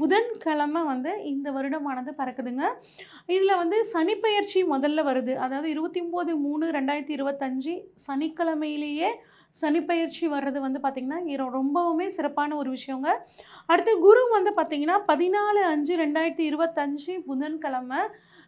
புதன்கிழமை வந்து இந்த வருடமானது பறக்குதுங்க. இதில் வந்து சனிப்பெயர்ச்சி முதல்ல வருது. அதாவது இருபத்தி ஒம்பது மூணு ரெண்டாயிரத்தி இருபத்தஞ்சி சனிக்கிழமையிலேயே சனிப்பெயர்ச்சி வர்றது வந்து பார்த்திங்கன்னா ரொம்பவுமே சிறப்பான ஒரு விஷயங்க. அடுத்து குரு வந்து பார்த்திங்கன்னா பதினாலு அஞ்சு ரெண்டாயிரத்தி இருபத்தஞ்சி புதன்கிழமை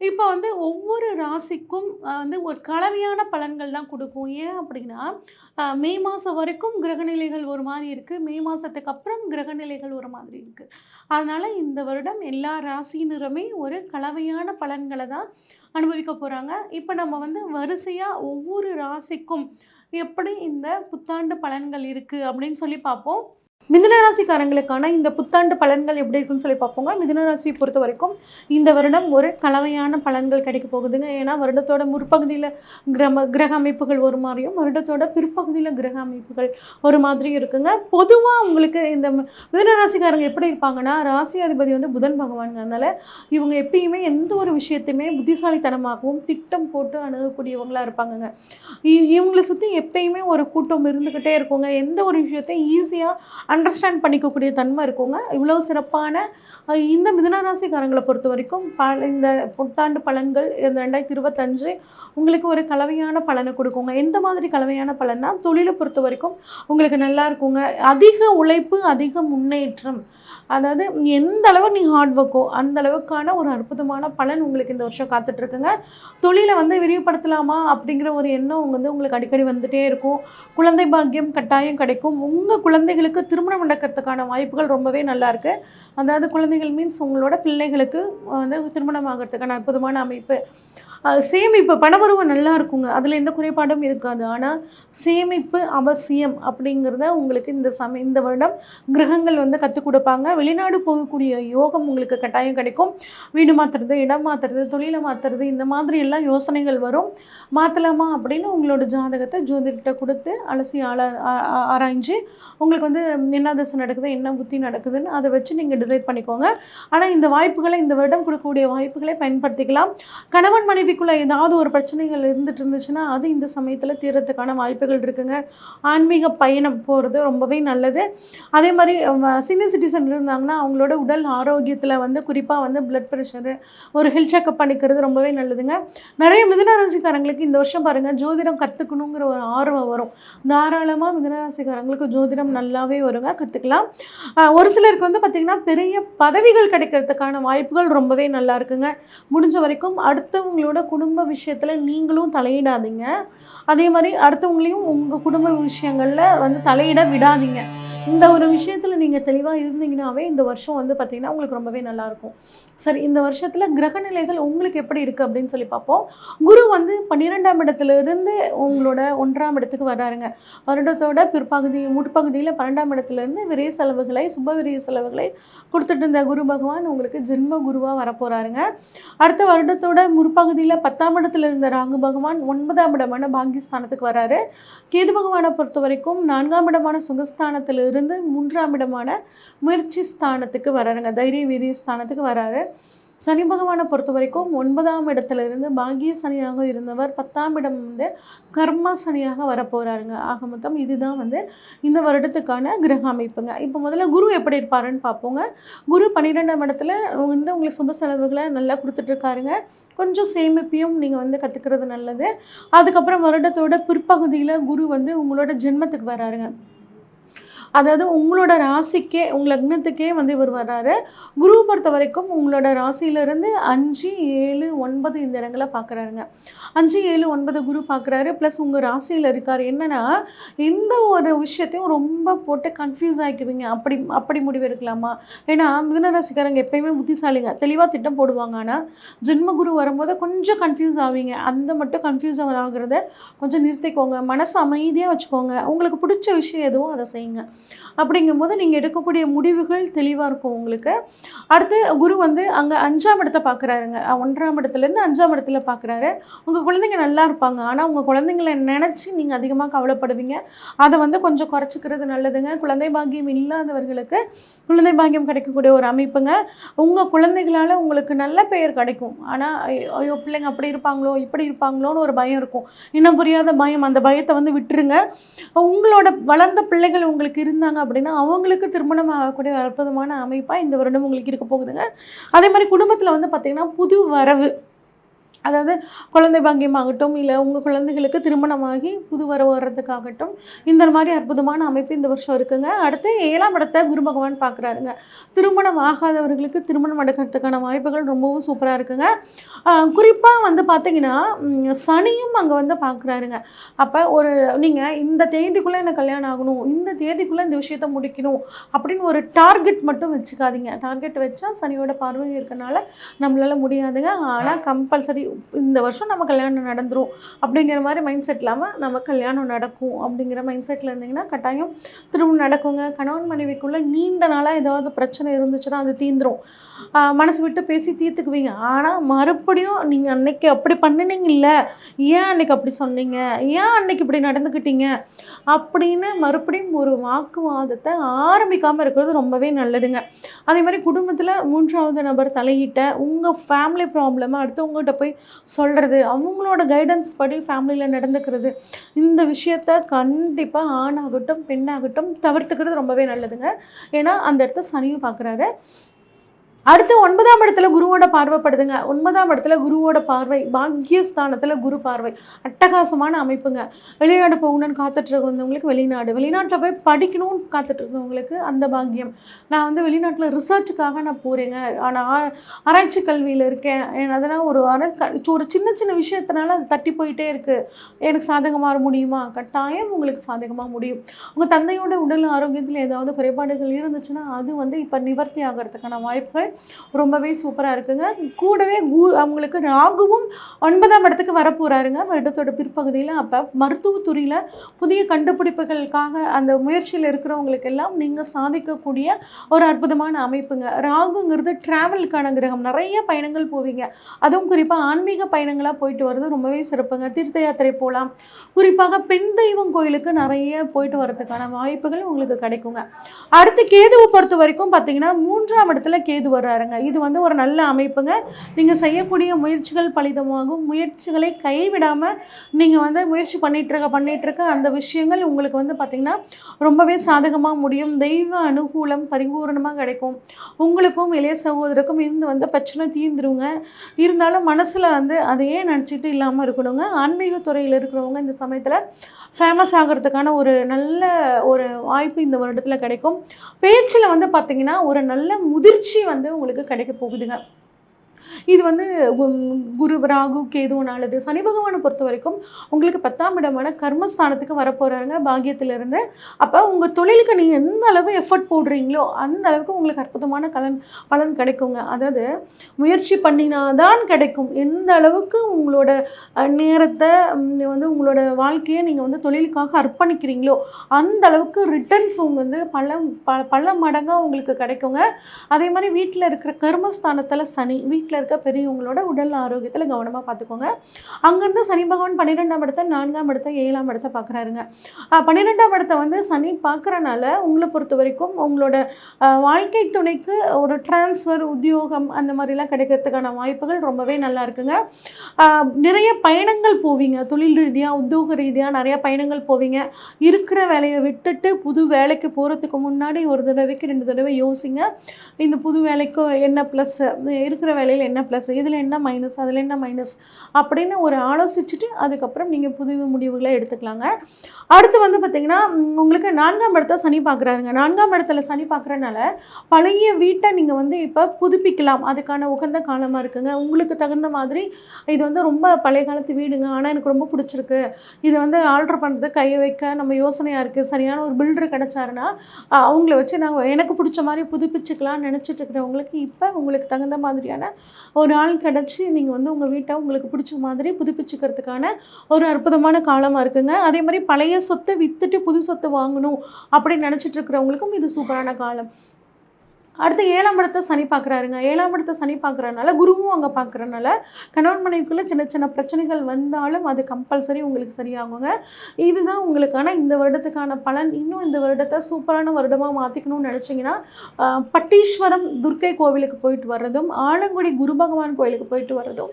இப்போ வந்து ஒவ்வொரு ராசிக்கும் வந்து ஒரு கலவையான பலன்கள் தான் கொடுக்கும். ஏன் அப்படின்னா மே மாதம் வரைக்கும் கிரகநிலைகள் ஒரு மாதிரி இருக்குது மே மாதத்துக்கு அப்புறம் கிரகநிலைகள் ஒரு மாதிரி இருக்குது அதனால் இந்த வருடம் எல்லா ராசியினருமே ஒரு கலவையான பலன்களை தான் அனுபவிக்க போகிறாங்க இப்போ நம்ம வந்து வரிசையாக ஒவ்வொரு ராசிக்கும் எப்படி இந்த புத்தாண்டு பலன்கள் இருக்குது அப்படின்னு சொல்லி பார்ப்போம். மிதுனராசிக்காரங்களுக்கான இந்த புத்தாண்டு பலன்கள் எப்படி இருக்குன்னு சொல்லி பார்ப்போங்க. மிதுனராசியை பொறுத்த வரைக்கும் இந்த வருடம் ஒரு கலவையான பலன்கள் கிடைக்க போகுதுங்க. ஏன்னா வருடத்தோட முற்பகுதியில் கிரம கிரக அமைப்புகள் ஒரு மாதிரியும் வருடத்தோட பிற்பகுதியில் கிரக அமைப்புகள் ஒரு மாதிரியும் இருக்குங்க. பொதுவாக உங்களுக்கு இந்த மிதுனராசிக்காரங்க எப்படி இருப்பாங்கன்னா ராசி அதிபதி வந்து புதன் பகவானுங்க. அதனால் இவங்க எப்பயுமே எந்த ஒரு விஷயத்தையுமே புத்திசாலித்தனமாகவும் திட்டம் போட்டு அணுகக்கூடியவங்களாக இருப்பாங்கங்க. இ- இவங்களை சுற்றி எப்பயுமே ஒரு கூட்டம் இருந்துக்கிட்டே இருக்குங்க. எந்த ஒரு விஷயத்தையும் ஈஸியாக அண்டர்ஸ்டாண்ட் பண்ணிக்கக்கூடிய தன்மை இருக்குங்க. இவ்வளோ சிறப்பான இந்த மிதனராசிக்காரங்களை பொறுத்த வரைக்கும் பல இந்த புத்தாண்டு பலன்கள் இந்த ரெண்டாயிரத்தி இருபத்தஞ்சு உங்களுக்கு ஒரு கலவையான பலனை கொடுக்குங்க. எந்த மாதிரி கலவையான பலன்னா தொழிலை பொறுத்த வரைக்கும் உங்களுக்கு நல்லா இருக்குங்க. அதிக உழைப்பு அதிக முன்னேற்றம். அதாவது எந்த அளவு நீ ஹார்ட் ஒர்க்கோ அந்த அளவுக்கான ஒரு அற்புதமான பலன் உங்களுக்கு இந்த வருஷம் காத்துட்ருக்குங்க. தொழிலை வந்து விரிவுபடுத்தலாமா அப்படிங்கிற ஒரு எண்ணம் வந்து உங்களுக்கு அடிக்கடி வந்துகிட்டே இருக்கும். குழந்தை பாக்கியம் கட்டாயம் கிடைக்கும். உங்கள் குழந்தைகளுக்கு திருமணம் நடக்கிறதுக்கான வாய்ப்புகள் ரொம்பவே நல்லாருக்கு அதாவது குழந்தைகள் மீன்ஸ் உங்களோட பிள்ளைகளுக்கு வந்து திருமணம் ஆகிறதுக்கான அற்புதமான அமைப்பு. சேமிப்பு பணவரவு நல்லா இருக்குங்க. அதில் எந்த குறைபாடும் இருக்காது. ஆனால் சேமிப்பு அவசியம் அப்படிங்கிறத உங்களுக்கு இந்த சமய இந்த வருடம் கிரகங்கள் வந்து கற்றுக் கொடுப்பாங்க. வெளிநாடு போகக்கூடிய யோகம் உங்களுக்கு கட்டாயம் கிடைக்கும். வீடு மாற்றுறது இடம் மாற்றுறது தொழிலை மாற்றுறது இந்த மாதிரி எல்லாம் யோசனைகள் வரும். மாற்றலாமா அப்படின்னு உங்களோட ஜாதகத்தை ஜோதிடத்தை கொடுத்து அலசி ஆள ஆராய்ஞ்சு உங்களுக்கு வந்து என்ன தசை நடக்குது என்ன புத்தி நடக்குதுன்னு அதை வச்சு நீங்கள் டிசைட் பண்ணிக்கோங்க. ஆனால் இந்த வாய்ப்புகளை இந்த வருடம் கொடுக்கக்கூடிய வாய்ப்புகளை பயன்படுத்திக்கலாம். கணவன் மனைவிக்குள்ளே ஏதாவது ஒரு பிரச்சனைகள் இருந்துட்டு இருந்துச்சுன்னா அது இந்த சமயத்தில் தீர்றதுக்கான வாய்ப்புகள் இருக்குங்க. ஆன்மீக பயணம் போகிறது ரொம்பவே நல்லது. அதே மாதிரி சீனியர் சிட்டிசன் இருந்தாங்கன்னா அவங்களோட உடல் ஆரோக்கியத்தில் வந்து குறிப்பாக வந்து பிளட் ப்ரெஷரு ஒரு ஹெல்த் செக்அப் பண்ணிக்கிறது ரொம்பவே நல்லதுங்க. நிறைய மிதனராசிக்காரங்களுக்கு இந்த வருஷம் பாருங்கள் ஜோதிடம் கற்றுக்கணுங்கிற ஒரு ஆர்வம் வரும். தாராளமாக மிதனராசிக்காரங்களுக்கு ஜோதிடம் நல்லாவே வருங்க கற்றுக்கலாம் ஒரு சிலருக்கு வந்து பார்த்திங்கன்னா பெரிய பதவிகள் கிடைக்கிறதுக்கான வாய்ப்புகள் ரொம்பவே நல்லா இருக்குங்க. முடிஞ்ச வரைக்கும் அடுத்தவங்களோட குடும்ப விஷயத்தில் நீங்களும் தலையிடாதீங்க. அதே மாதிரி அடுத்தவங்களையும் உங்கள் குடும்ப விஷயங்களில் வந்து தலையிட விடாதீங்க. இந்த ஒரு விஷயத்தில் நீங்கள் தெளிவாக இருந்தீங்கன்னாவே இந்த வருஷம் வந்து பார்த்திங்கன்னா உங்களுக்கு ரொம்பவே நல்லாயிருக்கும் சரி இந்த வருஷத்தில் கிரகநிலைகள் உங்களுக்கு எப்படி இருக்குது அப்படின்னு சொல்லி பார்ப்போம். குரு வந்து பன்னிரெண்டாம் இடத்துலேருந்து உங்களோட ஒன்றாம் இடத்துக்கு வர்றாருங்க. வருடத்தோட பிற்பகுதி முற்பகுதியில் பன்னெண்டாம் இடத்துலேருந்து விரைய செலவுகளை சுப விரைய செலவுகளை கொடுத்துட்டு இருந்த குரு பகவான் உங்களுக்கு ஜென்ம குருவாக வரப்போகிறாருங்க அடுத்த வருடத்தோட முற்பகுதியில் பத்தாம் இடத்துல இருந்த ராகு பகவான் ஒன்பதாம் இடமான பாகிஸ்தானத்துக்கு வராரு கேது பகவானை பொறுத்த வரைக்கும் நான்காம் இடமான சுகஸ்தானத்தில் இருந்து மூன்றாம் இடமான முயற்சி ஸ்தானத்துக்கு வராருங்க. தைரிய வீரிய ஸ்தானத்துக்கு வராரு. சனி பகவானை பொறுத்த வரைக்கும் ஒன்பதாம் இடத்துல இருந்து பாகிய சனியாக இருந்தவர் பத்தாம் இடம் வந்து கர்மா சனியாக வரப்போகிறாருங்க ஆக மொத்தம் இதுதான் வந்து இந்த வருடத்துக்கான கிரக அமைப்புங்க. இப்போ முதல்ல குரு எப்படி இருப்பாருன்னு பார்ப்போங்க. குரு பன்னிரெண்டாம் இடத்துல வந்து உங்களுக்கு சுப செலவுகளை நல்லா கொடுத்துட்ருக்காருங்க. கொஞ்சம் சேமிப்பையும் நீங்கள் வந்து கற்றுக்கிறது நல்லது. அதுக்கப்புறம் வருடத்தோட பிற்பகுதியில் குரு வந்து உங்களோட ஜென்மத்துக்கு வராருங்க. அதாவது உங்களோட ராசிக்கே உங்கள் லக்னத்துக்கே வந்து இவர் வர்றாரு. குரு பொறுத்த வரைக்கும் உங்களோட ராசியிலேருந்து அஞ்சு ஏழு ஒன்பது இந்த இடங்களை பார்க்குறாருங்க அஞ்சு ஏழு ஒன்பது குரு பார்க்குறாரு ப்ளஸ் உங்கள் ராசியில் இருக்கார். என்னென்னா எந்த ஒரு விஷயத்தையும் ரொம்ப போட்டு கன்ஃபியூஸ் ஆகிக்குவீங்க அப்படி அப்படி முடிவு எடுக்கலாமா? ஏன்னா மிதுன ராசிக்காரங்க எப்பயுமே புத்திசாலிங்க. தெளிவாக திட்டம் போடுவாங்க. ஆனால் ஜென்ம குரு வரும்போது கொஞ்சம் கன்ஃபியூஸ் ஆவீங்க. அந்த மட்டும் கன்ஃபியூஸ் ஆகிறத கொஞ்சம் நிறுத்திக்கோங்க. மனசு அமைதியாக வச்சுக்கோங்க. உங்களுக்கு பிடிச்ச விஷயம் எதுவும் அதை செய்யுங்க. அப்படிங்கும்போது நீங்கள் எடுக்கக்கூடிய முடிவுகள் தெளிவாக இருக்கும் உங்களுக்கு. அடுத்து குரு வந்து அங்கே அஞ்சாம் இடத்தை பார்க்குறாருங்க ஒன்றாம் இடத்துலேருந்து அஞ்சாம் இடத்துல பார்க்குறாரு உங்கள் குழந்தைங்க நல்லா இருப்பாங்க. ஆனால் உங்கள் குழந்தைங்கள நினச்சி நீங்கள் அதிகமாக கவலைப்படுவீங்க. அதை வந்து கொஞ்சம் குறைச்சிக்கிறது நல்லதுங்க. குழந்தை பாக்கியம் இல்லாதவர்களுக்கு குழந்தை பாக்கியம் கிடைக்கக்கூடிய ஒரு அமைப்புங்க. உங்கள் குழந்தைகளால் உங்களுக்கு நல்ல பெயர் கிடைக்கும். ஆனால் ஐயோ பிள்ளைங்க அப்படி இருப்பாங்களோ இப்படி இருப்பாங்களோன்னு ஒரு பயம் இருக்கும். இன்னும் புரியாத பயம். அந்த பயத்தை வந்து விட்டுருங்க. உங்களோட வளர்ந்த பிள்ளைகள் உங்களுக்கு இருந்தாங்க அப்படின்னா அவங்களுக்கு திருமணம் ஆகக்கூடிய அற்புதமான அமைப்பாக இந்த வருடம் உங்களுக்கு இருக்க போகுதுங்க. அதே மாதிரி குடும்பத்தில் வந்து பார்த்திங்கன்னா புது வரவு அதாவது குழந்தை பாக்கியமாகட்டும் இல்லை உங்கள் குழந்தைகளுக்கு திருமணமாகி புது வர வர்றதுக்காகட்டும் இந்த மாதிரி அற்புதமான அமைப்பு இந்த வருஷம் இருக்குங்க. அடுத்து ஏழாம் இடத்தை குரு பகவான் பார்க்குறாருங்க. திருமணம் ஆகாதவர்களுக்கு திருமணம் நடக்கிறதுக்கான வாய்ப்புகள் ரொம்பவும் சூப்பராக இருக்குங்க. குறிப்பாக வந்து பார்த்தீங்கன்னா சனியும் அங்கே வந்து பார்க்குறாருங்க. அப்போ ஒரு நீங்கள் இந்த தேதிக்குள்ளே எனக்கு கல்யாணம் ஆகணும் இந்த தேதிக்குள்ளே இந்த விஷயத்த முடிக்கணும் அப்படின்னு ஒரு டார்கெட் மட்டும் வச்சுக்காதீங்க. டார்கெட் வச்சா சனியோட பார்வை இருக்கனால நம்மளால் முடியாதுங்க. ஆனால் கம்பல்சரி இந்த வருஷம் நம்ம கல்யாணம் நடந்துடும் அப்படிங்கிற மாதிரி மைண்ட் செட் இல்லாமல் நம்ம கல்யாணம் நடக்கும் அப்படிங்கிற மைண்ட் செட்டில் இருந்தீங்கன்னா கட்டாயம் திரும்ப நடக்குங்க. கணவன் மனைவிக்குள்ளே நீண்ட நாளாக ஏதாவது பிரச்சனை இருந்துச்சுன்னா அது தீந்துடும் மனசு விட்டு பேசி தீர்த்துக்குவீங்க. ஆனால் மறுபடியும் நீங்கள் அன்னைக்கு அப்படி பண்ணினீங்கல்ல. ஏன் அன்னைக்கு அப்படி சொன்னீங்க? ஏன் அன்னைக்கு இப்படி நடந்துக்கிட்டீங்க? அப்படின்னு மறுபடியும் ஒரு வாக்குவாதத்தை ஆரம்பிக்காமல் இருக்கிறது ரொம்பவே நல்லதுங்க. அதே மாதிரி குடும்பத்தில் மூன்றாவது நபர் தலையிட்ட உங்கள் ஃபேமிலி ப்ராப்ளமாக அடுத்து உங்கள்கிட்ட போய் சொல்கிறது அவங்களோட கைடன்ஸ் படி ஃபேமிலியில் நடந்துக்கிறது இந்த விஷயத்த கண்டிப்பாக ஆணாகட்டும் பெண்ணாகட்டும் தவிர்த்துக்கிறது ரொம்பவே நல்லதுங்க. ஏன்னா அந்த இடத்த சனியும் பார்க்குறாரு அடுத்து ஒன்பதாம் இடத்துல குருவோட பார்வைப்படுதுங்க ஒன்பதாம் இடத்துல குருவோட பார்வை பாக்கியஸ்தானத்தில் குரு பார்வை. அட்டகாசமான அமைப்புங்க. வெளிநாடு போகணும்னு காத்துட்டு இருந்தவங்களுக்கு வெளிநாடு. வெளிநாட்டில் போய் படிக்கணும்னு காத்துட்டு இருந்தவங்களுக்கு அந்த பாக்கியம். நான் வந்து வெளிநாட்டில் ரிசர்ச்சுக்காக நான் போகிறேங்க ஆனால் ஆராய்ச்சி கல்வியில் இருக்கேன். அதெல்லாம் ஒரு ஆர- ஒரு சின்ன சின்ன விஷயத்தினால அது தட்டி போயிட்டே இருக்குது எனக்கு சாதகமாக முடியுமா? கட்டாயம் உங்களுக்கு சாதகமாக முடியும். உங்கள் தந்தையோட உடல் ஆரோக்கியத்தில் ஏதாவது குறைபாடுகள் இருந்துச்சுன்னா அது வந்து இப்போ நிவர்த்தி ஆகிறதுக்கான வாய்ப்புகள் ரொம்பவே சூப்பராக இருக்குங்க. கூடவே கூ அவங்களுக்கு ராகுவும் ஒன்பதாம் இடத்துக்கு வரப்போகிறாருங்க வருடத்தோட பிற்பகுதியில் அப்போ மருத்துவத்துறையில் புதிய கண்டுபிடிப்புகளுக்காக அந்த முயற்சியில் இருக்கிறவங்களுக்கு எல்லாம் நீங்கள் சாதிக்கக்கூடிய ஒரு அற்புதமான அமைப்புங்க. ராகுங்கிறது ட்ராவலுக்கான கிரகம். நிறைய பயணங்கள் போவீங்க. அதுவும் குறிப்பாக ஆன்மீக பயணங்களாக போயிட்டு வர்றது ரொம்பவே சிறப்புங்க. தீர்த்த யாத்திரை போகலாம் குறிப்பாக பெண் தெய்வம் கோயிலுக்கு நிறைய போயிட்டு வர்றதுக்கான வாய்ப்புகள் உங்களுக்கு கிடைக்குங்க. அடுத்து கேதுவை பொறுத்த வரைக்கும் பார்த்தீங்கன்னா மூன்றாம் இடத்துல கேது வரும் வர்றாருங்க இது வந்து ஒரு நல்ல அமைப்புங்க. நீங்கள் செய்யக்கூடிய முயற்சிகள் பலிதமாகும். முயற்சிகளை கைவிடாமல் நீங்கள் வந்து முயற்சி பண்ணிட்டு இருக்க இருக்க அந்த விஷயங்கள் உங்களுக்கு வந்து பார்த்திங்கன்னா ரொம்பவே சாதகமாக முடியும். தெய்வ அனுகூலம் பரிபூரணமாக கிடைக்கும். உங்களுக்கும் இளைய சகோதரருக்கும் இருந்து வந்து பிரச்சனை தீர்ந்துருங்க. இருந்தாலும் மனசில் வந்து அதையே நினச்சிட்டு இல்லாமல் இருக்கணுங்க. ஆன்மீக துறையில் இருக்கிறவங்க இந்த சமயத்தில் ஃபேமஸ் ஆகிறதுக்கான ஒரு நல்ல ஒரு வாய்ப்பு இந்த வருடத்தில் கிடைக்கும். பேச்சில் வந்து பார்த்திங்கன்னா ஒரு நல்ல முதிர்ச்சி வந்து உங்களுக்கு கிடைக்க போகுதுங்க. இது வந்து கு- குரு ராகு கேதுவனாலது சனி பகவானை பொறுத்த வரைக்கும் உங்களுக்கு பத்தாம் இடமான கர்மஸ்தானத்துக்கு வரப்போகிறாருங்க பாகியத்திலிருந்து அப்போ உங்கள் தொழிலுக்கு நீங்கள் எந்த அளவு எஃபர்ட் போடுறீங்களோ அந்த அளவுக்கு உங்களுக்கு அற்புதமான கலன் பலன் கிடைக்குங்க. அதாவது முயற்சி பண்ணினாதான் கிடைக்கும். எந்த அளவுக்கு உங்களோட நேரத்தை வந்து உங்களோட வாழ்க்கையை நீங்கள் வந்து தொழிலுக்காக அர்ப்பணிக்கிறீங்களோ அந்த அளவுக்கு ரிட்டர்ன்ஸ் உங்க வந்து பல ப பல மடங்காக உங்களுக்கு கிடைக்குங்க. அதே மாதிரி வீட்டில் இருக்கிற கர்மஸ்தானத்தில் சனி வீட்டில் வீட்டில் இருக்க பெரியவங்களோட உடல் ஆரோக்கியத்தில் கவனமாக பார்த்துக்கோங்க அங்கேருந்து சனி பகவான் பன்னிரெண்டாம் இடத்த நான்காம் இடத்த ஏழாம் இடத்த பார்க்குறாருங்க பன்னிரெண்டாம் இடத்த வந்து சனி பார்க்குறனால உங்களை பொறுத்த வரைக்கும் உங்களோட வாழ்க்கை துணைக்கு ஒரு டிரான்ஸ்ஃபர் உத்தியோகம் அந்த மாதிரிலாம் கிடைக்கிறதுக்கான வாய்ப்புகள் ரொம்பவே நல்லா இருக்குங்க. நிறைய பயணங்கள் போவீங்க. தொழில் ரீதியாக உத்தியோக ரீதியாக நிறைய பயணங்கள் போவீங்க. இருக்கிற வேலையை விட்டுட்டு புது வேலைக்கு போகிறதுக்கு முன்னாடி ஒரு தடவைக்கு ரெண்டு தடவை யோசிங்க. இந்த புது வேலைக்கு என்ன ப்ளஸ் இருக்கிற வேலையில் என்ன ப்ளஸ் இதில் என்ன மைனஸ் அதில் என்ன மைனஸ் அப்படின்னு ஒரு ஆலோசிச்சுட்டு அதுக்கப்புறம் நீங்கள் புது முடிவுகளை எடுத்துக்கலாங்க. அடுத்து வந்து பார்த்திங்கன்னா உங்களுக்கு நான்காம் இடத்த சனி பார்க்குறாருங்க நான்காம் இடத்துல சனி பார்க்குறனால பழைய வீட்டை நீங்கள் வந்து இப்போ புதுப்பிக்கலாம். அதுக்கான உகந்த காலமாக இருக்குங்க. உங்களுக்கு தகுந்த மாதிரி இது வந்து ரொம்ப பழைய காலத்து வீடுங்க. ஆனால் எனக்கு ரொம்ப பிடிச்சிருக்கு. இதை வந்து ஆல்ட்ரு பண்ணுறது கை வைக்க நம்ம யோசனையாக இருக்குது சரியான ஒரு பில்டர் கிடச்சாருன்னா அவங்கள வச்சு நாங்கள் எனக்கு பிடிச்ச மாதிரி புதுப்பிச்சுக்கலாம்னு நினச்சிட்டு இருக்கிறவங்களுக்கு இப்போ உங்களுக்கு தகுந்த மாதிரியான ஒரு ஆள் கிடச்சி நீங்கள் வந்து உங்கள் வீட்டை உங்களுக்கு பிடிச்ச மாதிரி புதுப்பிச்சுக்கிறதுக்கான ஒரு அற்புதமான காலமாக இருக்குங்க. அதே மாதிரி பழைய சொத்தை விற்றுட்டு புது சொத்து வாங்கணும் அப்படின்னு நினச்சிட்டு இருக்கிறவங்களுக்கும் இது சூப்பரான காலம். அடுத்து ஏழாம் இடத்தை சனி பார்க்குறாருங்க. ஏழாம் இடத்தை சனி பார்க்குறனால குருவும் அங்கே பார்க்குறனால கணவன் மனைவிக்குள்ளே சின்ன சின்ன பிரச்சனைகள் வந்தாலும் அது கம்பல்சரி உங்களுக்கு சரியாகுங்க. இதுதான் உங்களுக்கான இந்த வருடத்துக்கான பலன். இன்னும் இந்த வருடத்தை சூப்பரான வருடமாக மாற்றிக்கணும்னு நினச்சிங்கன்னா பட்டீஸ்வரம் துர்க்கை கோவிலுக்கு போயிட்டு வர்றதும் ஆலங்குடி குரு பகவான் கோயிலுக்கு போயிட்டு வர்றதும்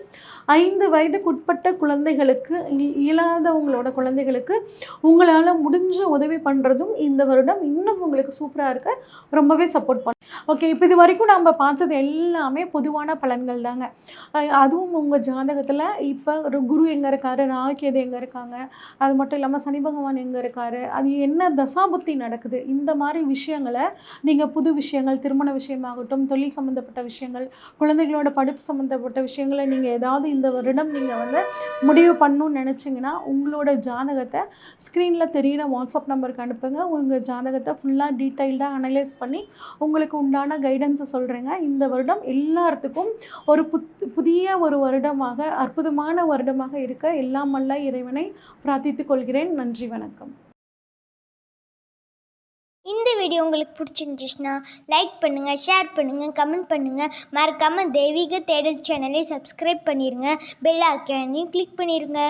ஐந்து வயதுக்குட்பட்ட குழந்தைகளுக்கு இ- இயலாதவங்களோட குழந்தைகளுக்கு உங்களால் முடிஞ்ச உதவி பண்ணுறதும் இந்த வருடம் இன்னும் உங்களுக்கு சூப்பராக இருக்க. ரொம்பவே சப்போர்ட் பண்ணும் ஓகே இப்போ இது வரைக்கும் நம்ம பார்த்தது எல்லாமே பொதுவான பலன்கள் தாங்க. அதுவும் உங்கள் ஜாதகத்தில் இப்போ குரு எங்கே இருக்காரு ராகியது எங்கே இருக்காங்க அது மட்டும் இல்லாமல் சனி பகவான் எங்கே இருக்காரு அது என்ன தசாபுத்தி நடக்குது இந்த மாதிரி விஷயங்களை நீங்கள் புது விஷயங்கள் திருமண விஷயமாகட்டும் தொழில் சம்மந்தப்பட்ட விஷயங்கள் குழந்தைகளோட படிப்பு சம்மந்தப்பட்ட விஷயங்களை நீங்கள் ஏதாவது இந்த வருடம் நீங்கள் வந்து முடிவு பண்ணணும்னு நினச்சிங்கன்னா உங்களோட ஜாதகத்தை ஸ்க்ரீனில் தெரியிற வாட்ஸ்அப் நம்பருக்கு அனுப்புங்க. உங்கள் ஜாதகத்தை ஃபுல்லாக டீட்டெயில்டாக அனலைஸ் பண்ணி உங்களுக்கு உண்டான கைடன்ஸை சொல்கிறேங்க இந்த வருடம் எல்லாத்துக்கும் ஒரு புத் புதிய ஒரு வருடமாக அற்புதமான வருடமாக இருக்க எல்லாம் வல்ல இறைவனை பிரார்த்தித்துக் கொள்கிறேன். நன்றி வணக்கம். இந்த வீடியோ உங்களுக்கு பிடிச்சிருந்துச்சுன்னா லைக் பண்ணுங்கள் ஷேர் பண்ணுங்கள் கமெண்ட் பண்ணுங்கள் மறக்காமல் தெய்வீக தேடல் சேனலை சப்ஸ்கிரைப் பண்ணிடுங்க பெல் ஐக்கானையும் கிளிக் பண்ணிடுங்க